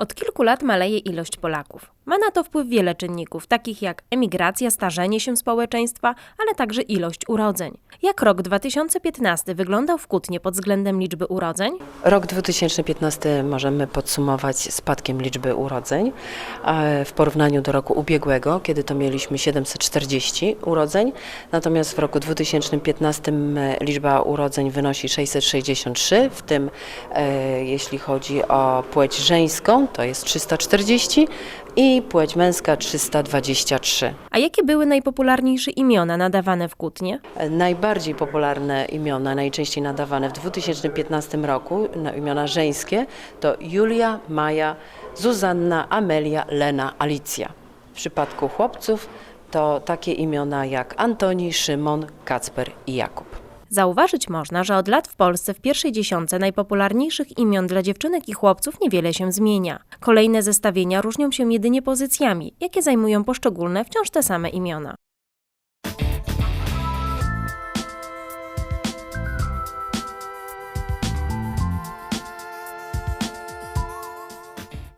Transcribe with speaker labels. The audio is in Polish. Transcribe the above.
Speaker 1: Od kilku lat maleje ilość Polaków. Ma na to wpływ wiele czynników, takich jak emigracja, starzenie się społeczeństwa, ale także ilość urodzeń. Jak rok 2015 wyglądał w Kutnie pod względem liczby urodzeń?
Speaker 2: Rok 2015 możemy podsumować spadkiem liczby urodzeń w porównaniu do roku ubiegłego, kiedy to mieliśmy 740 urodzeń, natomiast w roku 2015 liczba urodzeń wynosi 663, w tym e, jeśli chodzi o płeć żeńską to jest 340 i płeć męska 323.
Speaker 1: A jakie były najpopularniejsze imiona nadawane w Kutnie?
Speaker 2: Najbardziej popularne imiona, najczęściej nadawane w 2015 roku, na imiona żeńskie, to Julia, Maja, Zuzanna, Amelia, Lena, Alicja. W przypadku chłopców to takie imiona jak Antoni, Szymon, Kacper i Jakub.
Speaker 1: Zauważyć można, że od lat w Polsce w pierwszej dziesiątce najpopularniejszych imion dla dziewczynek i chłopców niewiele się zmienia. Kolejne zestawienia różnią się jedynie pozycjami, jakie zajmują poszczególne wciąż te same imiona.